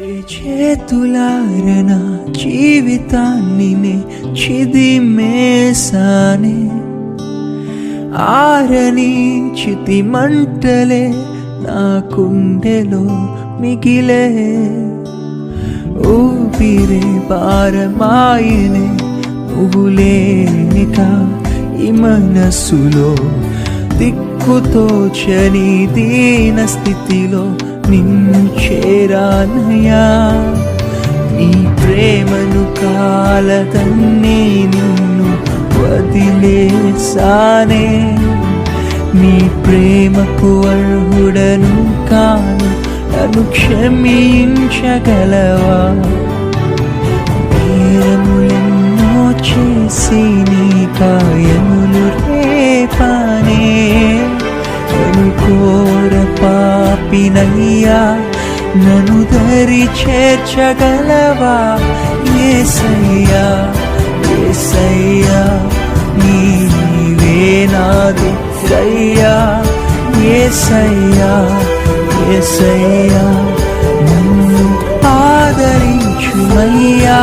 ఏ చేతులారన జీవితాన్ని నే చిదిమేసానే ఆరని చితి మంటలే నా కుండెలో మిగిలే. ఊపిరే భారమాయనే నువ్వు లేనిక ఈ మనస్సులో దిక్కుతో చని దీన స్థితిలో నిన్ను చేరానయా నీ ప్రేమను కాలదన్నే నిన్ను వదిలేసానే నీ ప్రేమకు అర్హుడను కాను నన్ను క్షమించగలవా? నేరములెన్నో చేసి నీ కాయములు రేపానే. అనుకో పాపినయ్యా నను దరి చేర్చగలవా? ఏసయ్యా ఏసయ్యా నీవే నాది సయ్యా ఏసయ్యా ఏసయ్యా నన్ను ఆదరించుమయ్యా.